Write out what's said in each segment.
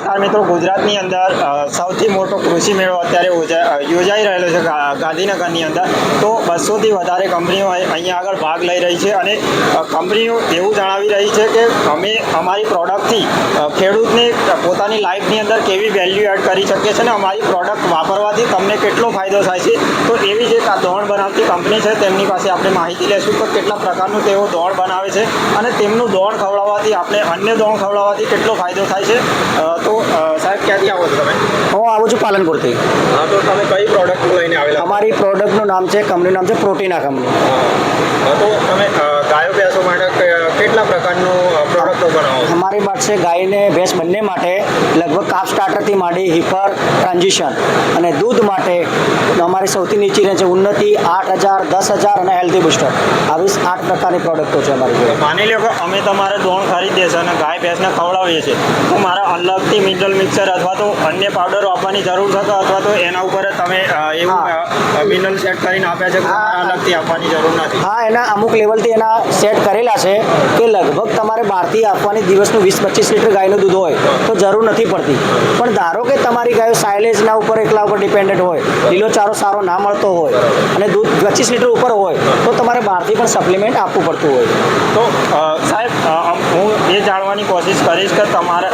નમસ્કાર મિત્રો ગુજરાતની અંદર સૌથી મોટો કૃષિ મેળો અત્યારે યોજા- યોજાઈ રહેલો છે ગાંધીનગરની અંદર. તો બસોથી વધારે કંપનીઓ અહીં- અહીંયા આગળ ભાગ લઈ રહી છે અને કંપનીઓ એવું જણાવી રહી છે કે અમે અમારી પ્રોડક્ટથી ખેડૂતને પોતાની લાઈફની અંદર કેવી વેલ્યુ એડ કરી શકીએ છીએ અને અમારી પ્રોડક્ટ વાપરવાથી તમને કેટલો ફાયદો થાય છે. તો એવી જે દોણ બનાવતી કંપની છે તેમની પાસે આપણે માહિતી લેશું કે કેટલા પ્રકારનું તેઓ દોણ બનાવે છે અને તેમનું દોણ ખવડાવવાથી આપણે અન્ય દોણ ખવડાવવાથી કેટલો ફાયદો થાય છે. અ, તો સાહેબ ક્યાંથી આવો છો તમે? હું આવું છું પાલનપુરથી. હા તો તમે કઈ પ્રોડક્ટ લઈને આવેલા? અમારી પ્રોડક્ટનું નામ છે કંપનીનું નામ છે પ્રોટીના કંપની તો તમે ગાયો ભેંસો માટે કેટલા પ્રકારનું અમારી પાસે ગાયને ભેંસ બંને માટે લગભગ કાપ સ્ટાર્ટરથી માંડી હિફર ટ્રાન્ઝિશન અને દૂધ માટે અમારી સૌથી નીચી રેન્જ છે ઉન્નતિ આઠ હજાર દસ હજાર અને હેલ્ધી બુસ્ટર આવી આઠ પ્રકારની પ્રોડક્ટો છે અમારી જોડે. માની લો કે અમે તમારે દોણ ખરીદીએ છીએ અને ગાય ભેંસને ખવડાવીએ છીએ. તો મારા અલગથી મિનરલ મિક્સર અથવા તો અન્ય પાવડર આપવાની જરૂર છે અથવા તો એના ઉપર તમે એવું મિનરલ સેટ કરીને આપ્યા છે અલગથી આપવાની જરૂર નથી? હા એના અમુક લેવલથી એના સેટ કરેલા છે કે લગભગ તમારે બહારથી આપવાની દિવસનું વીસ, પચીસ લીટર ગાયનું દૂધ હોય તો જરૂર નથી પડતી. પણ ધારો કે તમારી ગાયો સાયલેજના ઉપર એકલા ઉપર ડિપેન્ડન્ટ હોય લીલો ચારો સારો ના મળતો હોય અને દૂધ પચીસ લીટર ઉપર હોય તો તમારે બહારથી પણ સપ્લિમેન્ટ આપવું પડતું હોય. તો સાહેબ હું એ જાણવાની કોશિશ કરીશ કે તમારે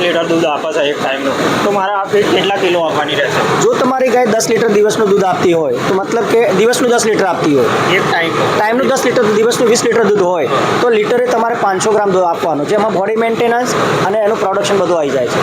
દસ લીટર દૂધ આપે છે એક ટાઈમનું. તો મારે આ ફીટ કેટલા કિલો આપવાની રહેશે? જો તમારી ગાય દસ લીટર દિવસનું દૂધ આપતી હોય તો મતલબ કે દિવસનું દસ લીટર આપતી હોય. એક ટાઈમ. ટાઈમનું દસ લીટર દિવસનું વીસ લીટર દૂધ હોય તો લીટરે તમારે પાંચસો ગ્રામ દૂધ આપવાનું જેમાં બોડી મેન્ટેનન્સ અને એનું પ્રોડક્શન બધું આવી જાય છે.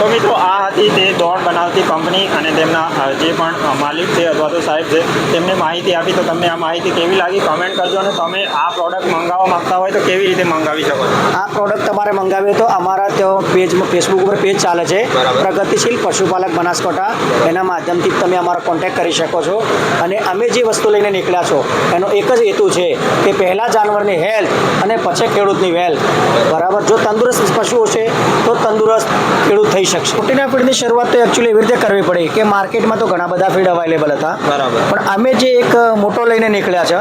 તો મિત્રો આ હતી તે દોડ બનાવતી કંપની અને તેમના જે પણ માલિક છે અથવા તો સાહેબ છે તેમને માહિતી આપી તો તમને આ માહિતી કેવી લાગી? કમેન્ટ કરજો અને તમે આ પ્રોડક્ટ મંગાવવા માંગતા હોય તો કેવી રીતે મંગાવી શકો આ પ્રોડક્ટ તમારે મંગાવીએ તો અમારા ત્યાં પેજમાં ફેસબુક ઉપર પેજ ચાલે છે. પ્રગતિશીલ પશુપાલક બનાસકાંઠા. એના માધ્યમથી તમે અમારો કોન્ટેક્ટ કરી શકો છો. અને અમે જે વસ્તુ લઈને નીકળ્યા છો એનો એક જ હેતુ છે કે પહેલાં જાનવરની હેલ્થ અને પછી ખેડૂતની વેલ્થ બરાબર? જો તંદુરસ્ત પશુઓ છે તો તંદુરસ્ત થઈ શકશે. પ્રોટીના ફીડની શરૂઆત તો એકચ્યુઅલી એવી રીતે કરવી પડી કે માર્કેટમાં તો ઘણા બધા ફીડ અવેલેબલ હતા. બરાબર. પણ અમે જે એક મોટો લઈને નીકળ્યા છે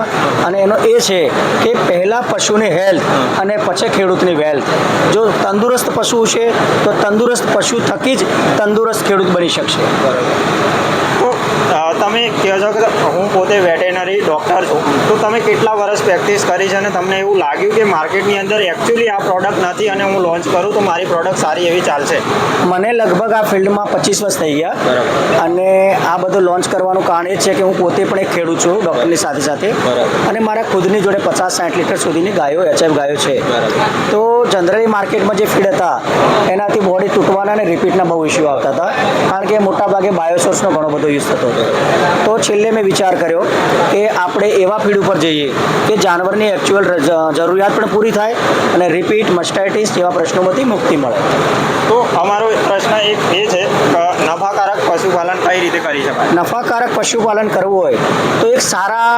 અને એનો એ છે કે પહેલાં પશુની હેલ્થ અને પછી ખેડૂતની વેલ્થ જો તંદુરસ્ત પશુ છે તો તંદુરસ્ત પશુ થકી જ તંદુરસ્ત ખેડૂત બની શકશે. તો તમે કહો છો કે હું પોતે વેટેનરી ડૉક્ટર છું. તો તમે કેટલા વર્ષ પ્રેક્ટિસ કરી છે અને તમને એવું લાગ્યું કે માર્કેટની અંદર એકચ્યુઅલી આ પ્રોડક્ટ નથી અને હું લોન્ચ કરું તો મારી પ્રોડક્ટ સારી એવી ચાલશે? મને લગભગ આ ફિલ્ડમાં પચીસ વર્ષ થઈ ગયા. અને આ બધું લોન્ચ કરવાનું કારણ એ છે કે હું પોતે પણ એક ખેડૂત છું ડૉક્ટરની સાથે સાથે. અને મારા ખુદની જોડે પચાસ સાઠ લીટર સુધીની ગાયો એચએફ ગાયો છે. તો જનરલી માર્કેટમાં જે ફીડ હતા એનાથી બોડી તૂટવાના અને રિપીટના બહુ ઇસ્યુ આવતા હતા. કારણ કે મોટાભાગે બાયોસોર્સનો ઘણો બધો યુઝ થતો હતો. તો છેલ્લે મેં વિચાર કર્યો કે આપણે એવા ફીડ ઉપર જઈએ. કે જાનવરની એકચ્યુઅલ જરૂરિયાત પણ પૂરી થાય અને રિપીટ મસ્ટાઇટિસ જેવા પ્રશ્નોમાંથી મુક્તિ મળે. તો અમારો પ્રશ્ન એક એ છે નફાકારક પશુપાલન કઈ રીતે કરી શકાય? નફાકારક પશુપાલન કરવું હોય તો એક સારા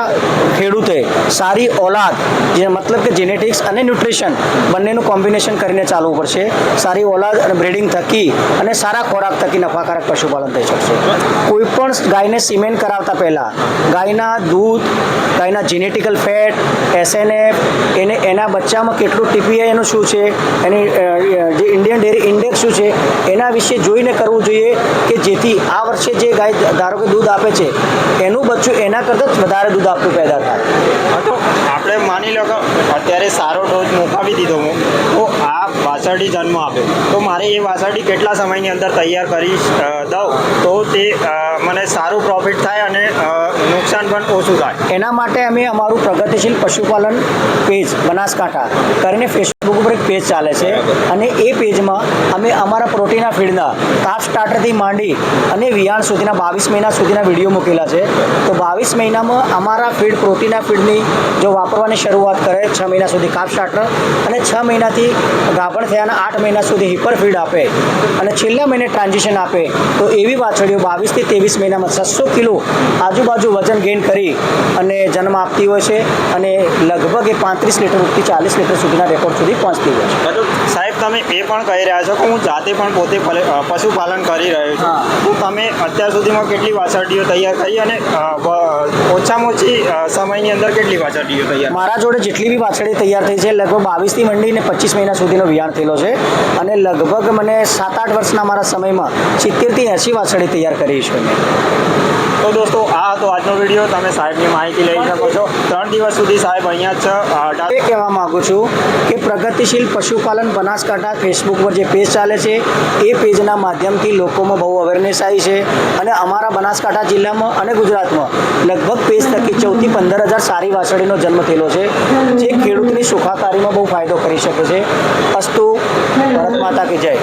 ખેડૂતે, સારી ઓલાદ જે મતલબ કે જેનેટિક્સ અને ન્યુટ્રિશન બંનેનું કોમ્બિનેશન કરીને ચાલવું પડશે. સારી ઓલાદ અને બ્રીડિંગ થકી અને સારા ખોરાક થકી નફાકારક પશુપાલન થઈ શકશે. કોઈ પણ ગાયને સિમેન્ટ કરાવતા પહેલાં ગાયના દૂધ, ગાયના જેનેટિકલ ફેટ એસએનએફ એને એના બચ્ચામાં કેટલું ટીપીઆઈ એનું શું છે, એની જે ઇન્ડિયન ડેરી ઇન્ડેક્સ શું છે, એના વિશે જોઈને કરવું જોઈએ કે જેથી આ વર્ષે જે ગાય ધારો કે દૂધ આપે છે, એનું બચ્ચું એના કરતાં જ વધારે દૂધ આપતું પેદા થાય. તો આપણે માની લો કે અત્યારે સારો ડોઝ મોકાવી દીધો હું, તો આ વાસરડી જન્મ આપે. તો મારે એ વાસરડી કેટલા સમયની અંદર તૈયાર કરી દઉં? તો તે મને સારું પ્રોફિટ થાય અને નુકસાન પણ ઓછું થાય. એના માટે અમે અમારું પ્રગતિશીલ પશુપાલન પેજ, બનાસકાંઠા, કરીને ફેસબુક ઉપર એક પેજ ચાલે છે. અને એ પેજમાં અમે અમારા પ્રોટીના ફીડના તાપ સ્ટાર્ટરથી માંડી અને વિયાણ સુધીના બાવીસ મહિના સુધીના વીડિયો મૂકેલા છે. તો બાવીસ મહિનામાં અમારા ફીડ પ્રોટીના ફીડની જો વાપરવાની શરૂઆત કરે, છ મહિના સુધી કાપ સ્ટાર્ટર અને છ મહિનાથી ગાભણ થયાના આઠ મહિના સુધી હિપર ફીડ આપે અને છેલ્લા મહિને ટ્રાન્ઝેક્શન આપે, તો એવી વાછડીઓ બાવીસથી ત્રેવીસ મહિનામાં છસો કિલો આજુબાજુ વજન ગેઇન કરી અને જન્મ આપતી હોય છે અને લગભગ એ પાંત્રીસ ઉપરથી ચાલીસ લીટર સુધીના રેકોર્ડ સુધી પહોંચતી હોય છે. સાહેબ તમે એ પણ કહી રહ્યા છો કે હું જાતે પણ પોતે પલે- પશુપાલન કરી રહ્યો છું. તો તમે અત્યાર સુધીમાં કેટલી વાછરડીઓ તૈયાર કરી અને ઓછામાં ઓછી સમયની અંદર કેટલી વાછરડીઓ તૈયાર મારા જોડે જેટલી બી વાછરડી તૈયાર થઈ છે લગભગ બાવીસથી મંડીને પચીસ મહિના સુધીનો વિયાણ થયેલો છે અને લગભગ મને સાત આઠ વર્ષના મારા સમયમાં સિત્તેરથી એંસી વાછરડી તૈયાર કરી છે મેં. તો દોસ્તો આ હતો આજનો વીડિયો. તમે સાહેબની માહિતી લઈ શકો છો. ત્રણ દિવસ સુધી સાહેબ અહીંયા જ છે. એ કહેવા માગું છું કે પ્રગતિશીલ પશુપાલન બનાસકાંઠા ફેસબુક પર જે પેજ ચાલે છે, એ પેજના માધ્યમથી લોકોમાં બહુ અવેરનેસ આવી છે અને અમારા બનાસકાંઠા જિલ્લામાં અને ગુજરાતમાં લગભગ પેજ થકી ચૌદથી પંદર હજાર સારી વાસળીનો જન્મ થયેલો છે, જે ખેડૂતની સુખાકારીમાં બહુ ફાયદો કરી શકે છે. અસ્તુ, ભારત માતા કે જય.